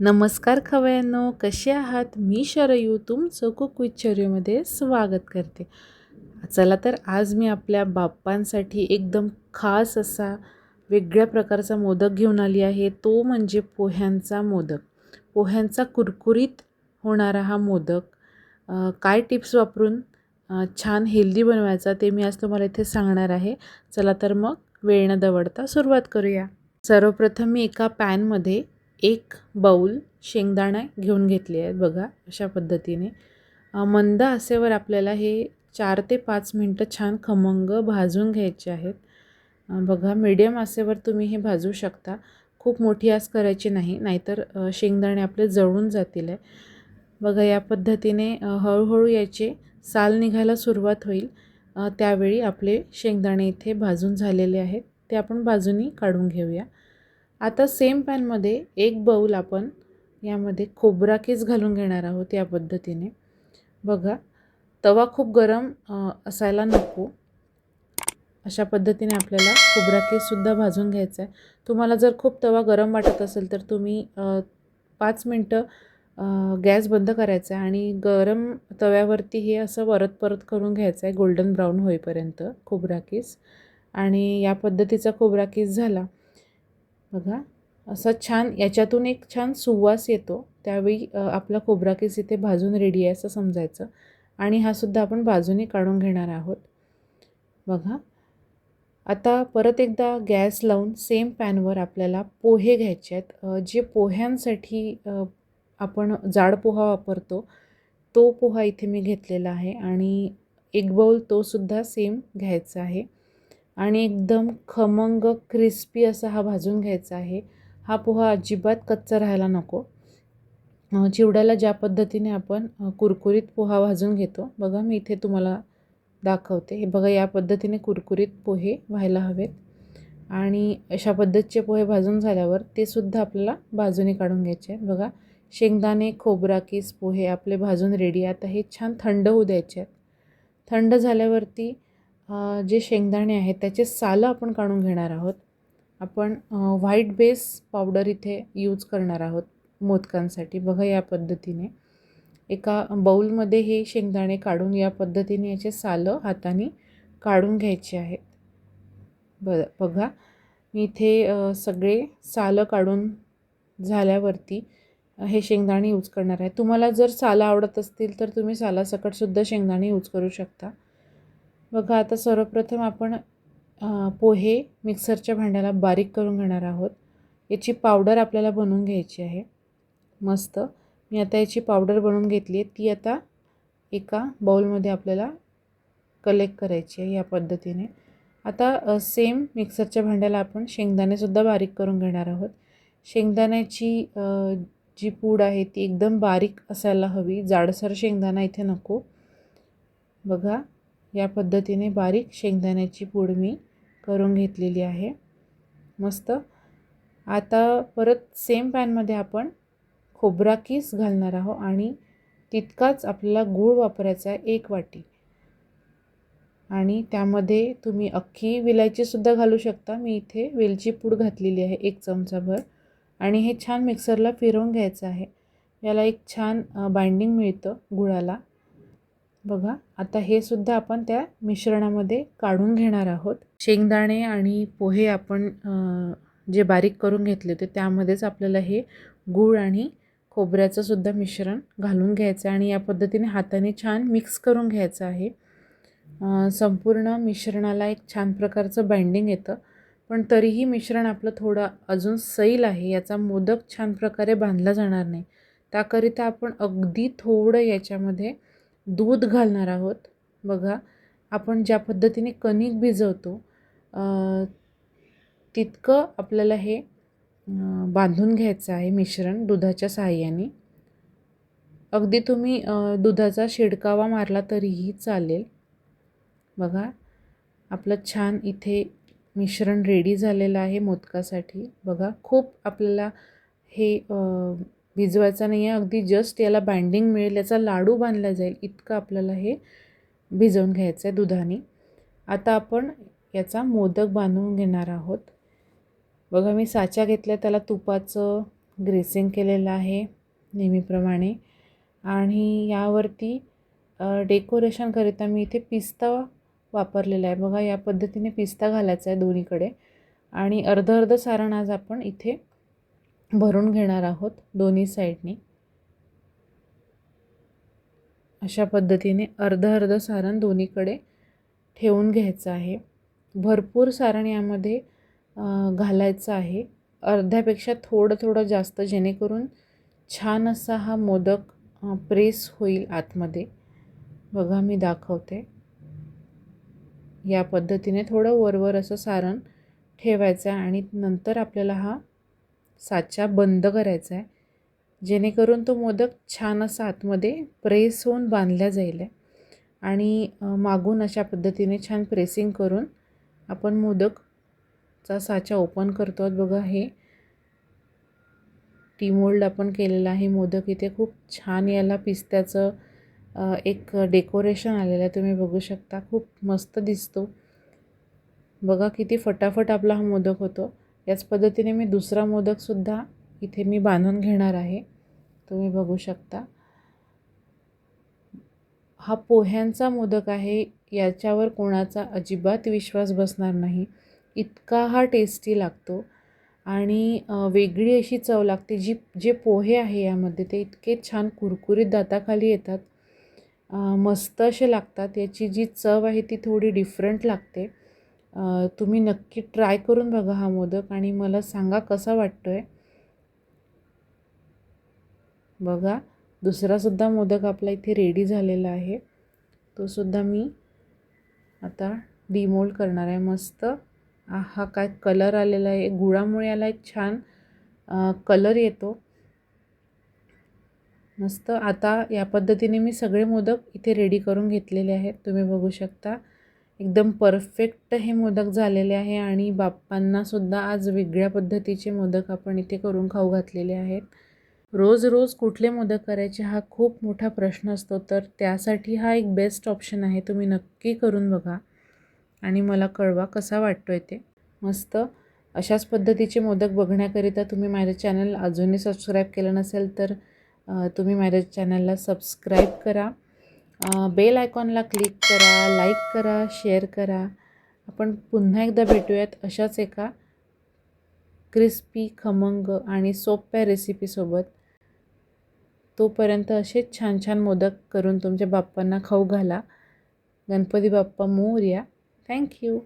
नमस्कार खवयांनो कसे आहात? मी शरयू तुमचं कुक विथ शरयूमध्ये स्वागत करते. चला तर आज मी आपल्या बाप्पांसाठी एकदम खास असा वेगळ्या प्रकारचा मोदक घेऊन आली आहे. तो म्हणजे पोह्यांचा मोदक. पोह्यांचा कुरकुरीत होणारा हा मोदक. काय टिप्स वापरून छान हेल्दी बनवायचा ते मी आज तुम्हाला इथे सांगणार आहे. चला तर मग वेळ न दवडता सुरुवात करूया. सर्वप्रथम मी एका पॅनमध्ये एक बाऊल शेंगदाणा घेऊन घेतले आहेत बघा अशा पद्धतीने. मंद आसेवर आपल्याला हे चार ते पाच मिनटं छान खमंग भाजून घ्यायचे आहेत. बघा मीडियम आसेवर तुम्ही हे भाजू शकता. खूप मोठी आस करायची नाही नाहीतर शेंगदाणे आपले जळून जातील आहे. बघा या पद्धतीने हळूहळू याचे साल निघायला सुरुवात होईल. त्यावेळी आपले शेंगदाणे इथे भाजून झालेले आहेत. ते आपण बाजूनी काढून घेऊया. आता सेम पॅनमध्ये एक बाऊल आपण यामध्ये खोबरा केस घालून घेणार आहोत या पद्धतीने. बघा तवा खूप गरम असायला नको. अशा पद्धतीने आपल्याला खोबरा केससुद्धा भाजून घ्यायचा आहे. तुम्हाला जर खूप तवा गरम वाटत असेल तर तुम्ही पाच मिनटं गॅस बंद करायचा आहे आणि गरम तव्यावरती हे असं परत परत करून घ्यायचं आहे गोल्डन ब्राऊन होईपर्यंत खोबरा केस. आणि या पद्धतीचा खोबरा केस झाला बघा असं छान याच्यातून एक छान सुवास येतो. त्यावेळी आपला खोबरा केस इथे भाजून रेडी आहे असं समजायचं. आणि हा सुद्धा आपण बाजूने काढून घेणार आहोत. बघा. आता परत एकदा गॅस लावून सेम पॅनवर आपल्याला पोहे घ्यायचे आहेत. जे पोह्यांसाठी आपण जाड पोहा वापरतो तो पोहा इथे मी घेतलेला आहे. आणि एक बाऊल तोसुद्धा सेम घ्यायचा आहे. आणि एकदम खमंग क्रिस्पी असा हा भाजून घ्यायचा आहे. हा पोहा अजिबात कच्चा राहायला नको. चिवड्याला ज्या पद्धतीने आपण कुरकुरीत पोहा भाजून घेतो बघा मी इथे तुम्हाला दाखवते. हे बघा या पद्धतीने कुरकुरीत पोहे व्हायला हवेत. आणि अशा पद्धतीचे पोहे भाजून झाल्यावर ते सुद्धा आपल्याला बाजूने काढून घ्यायचे आहेत. बघा शेंगदाणे खोबरा किस पोहे आपले भाजून रेडी आता हे छान थंड होऊ द्यायचे आहेत. थंड झाल्यावरती जे शेंगदाणे आहेत त्याचे सालं आपण काढून घेणार आहोत. आपण व्हाईट बेस पावडर इथे यूज करणार आहोत मोदकांसाठी. बघा या पद्धतीने. एका बाऊलमध्ये हे शेंगदाणे काढून या पद्धतीने याचे सालं हाताने काढून घ्यायचे आहेत. ब बघा. मी इथे सगळे सालं काढून झाल्यावरती हे शेंगदाणे यूज करणार आहे. तुम्हाला जर सालं आवडत असतील तर तुम्ही सालासकटसुद्धा शेंगदाणे यूज करू शकता. बघा आता सर्वप्रथम आपण पोहे मिक्सरच्या भांड्याला बारीक करून घेणार आहोत. याची पावडर आपल्याला बनवून घ्यायची आहे. मस्त. मी आता याची पावडर बनवून घेतली आहे. ती आता एका बाऊलमध्ये आपल्याला कलेक्ट करायची आहे या पद्धतीने. आता सेम मिक्सरच्या भांड्याला आपण शेंगदाणेसुद्धा बारीक करून घेणार आहोत. शेंगदाण्याची जी पूड आहे ती एकदम बारीक असायला हवी. जाडसर शेंगदाणा इथे नको. बघा. या पद्धतीने बारीक शेंगदाण्याची पूड मी करून घेतलेली आहे. मस्त. आता परत सेम पॅनमध्ये आपण खोबरा किस घालणार आहोत आणि तितकाच आपल्याला गूळ वापरायचा आहे एक वाटी. आणि त्यामध्ये तुम्ही अख्खी विलायचीसुद्धा घालू शकता. मी इथे वेलची पूड घातलेली आहे एक चमचाभर. आणि हे छान मिक्सरला फिरवून घ्यायचं आहे. याला एक छान बाइंडिंग मिळतं गुळाला. बघा आता हे सुद्धा आपण त्या मिश्रणामध्ये काढून घेणार आहोत. शेंगदाणे आणि पोहे आपण जे बारीक करून घेतले होते त्यामध्येच आपल्याला हे गूळ आणि खोबऱ्याचं सुद्धा मिश्रण घालून घ्यायचं आहे आणि या पद्धतीने हाताने छान मिक्स करून घ्यायचं आहे. संपूर्ण मिश्रणाला एक छान प्रकारचं बाइंडिंग येतं. पण तरीही मिश्रण आपलं थोडं अजून सैल आहे याचा मोदक छान प्रकारे बांधला जाणार नाही. त्याकरिता आपण अगदी थोडं याच्यामध्ये दूध घालणार आहोत. बघा आपण ज्या पद्धतीने कणिक भिजवतो तितकं आपल्याला हे बांधून घ्यायचं आहे मिश्रण दुधाच्या साहाय्याने अगदी तुम्ही दुधाचा शिडकावा मारला तरीही चालेल. बघा आपलं छान इथे मिश्रण रेडी झालेलं आहे मोदकासाठी. बघा खूप आपल्याला हे भिजवायचा नाही आहे अगदी जस्ट याला बाइंडिंग मिळेल. याचा लाडू बांधला जाईल. इतकं आपल्याला हे भिजवून घ्यायचं आहे दुधाने. आता आपण याचा मोदक बांधून घेणार आहोत. बघा मी साचा घेतला त्याला तुपाचं ग्रेसिंग केलेलं आहे नेहमीप्रमाणे. आणि यावरती डेकोरेशनकरिता मी इथे पिस्ता वापरलेला आहे. बघा या पद्धतीने पिस्ता घालायचा आहे दोन्हीकडे. आणि अर्ध अर्ध सारण आज आपण इथे भरून घेणार आहोत दोन्ही साईडनी. अशा पद्धतीने अर्ध अर्ध सारण दोन्हीकडे ठेवून घ्यायचं आहे. भरपूर सारण यामध्ये घालायचं आहे. अर्ध्यापेक्षा थोडं थोडं जास्त जेणेकरून छान असा हा मोदक प्रेस होईल आतमध्ये. बघा मी दाखवते. या पद्धतीने थोडं वरवर असं सारण ठेवायचं आहे आणि नंतर आपल्याला हा साचा बंद करायचा आहे. जेणेकरून तो मोदक छान असा आतमध्ये प्रेस होऊन बांधल्या जाईल आहे. आणि मागून अशा पद्धतीने छान प्रेसिंग करून आपण मोदकचा साचा ओपन करतो आहोत. बघा हे टी मोल्ड आपण केलेलं आहे. मोदक इथे खूप छान याला पिस्त्याचं एक डेकोरेशन आलेलं आहे. तुम्ही बघू शकता खूप मस्त दिसतो. बघा किती फटाफट आपला हा मोदक होतो. याच पद्धतीने मी दुसरा मोदकसुद्धा इथे मी बांधून घेणार आहे. तुम्ही बघू शकता. हा पोह्यांचा मोदक आहे. याच्यावर कोणाचा अजिबात विश्वास बसणार नाही. इतका हा टेस्टी लागतो. आणि वेगळी अशी चव लागते. जी जे पोहे आहे यामध्ये ते इतके छान कुरकुरीत दाताखाली येतात. मस्त असे लागतात. याची जी चव आहे ती थोडी डिफरंट लागते. तुम्ही नक्की ट्राय करून बघा हा मोदक आणि मला सांगा कसा वाटतो आहे बघा दुसरासुद्धा मोदक आपला इथे रेडी झालेला आहे. तो सुद्धा मी आता डिमोल्ड करणार आहे. मस्त. हा काय कलर आलेला आहे. गुळामुळे याला एक छान कलर येतो. मस्त. आता या पद्धतीने मी सगळे मोदक इथे रेडी करून घेतलेले आहेत. तुम्ही बघू शकता. एकदम परफेक्ट हे मोदक झालेले आहे आणि बाप्पांनासुद्धा आज वेगळ्या पद्धतीचे मोदक आपण इथे करून खाऊ घातलेले आहेत. रोज रोज कुठले मोदक करायचे हा खूप मोठा प्रश्न असतो तर त्यासाठी हा एक बेस्ट ऑप्शन आहे तुम्ही नक्की करून बघा. आणि मला कळवा कसा वाटतो आहे ते. मस्त. अशाच पद्धतीचे मोदक बघण्याकरिता तुम्ही माझ्या चॅनल अजूनही सबस्क्राईब केलं नसेल तर तुम्ही माझ्या चॅनलला सबस्क्राईब करा. बेल आयकॉनला क्लिक करा लाईक करा शेअर करा. आपण पुन्हा एकदा भेटूयात अशाच एका क्रिस्पी खमंग आणि सोप्या रेसिपीसोबत तोपर्यंत असेच छान छान मोदक करून तुमच्या बाप्पांना खाऊ घाला. गणपती बाप्पा मोर्या. थँक्यू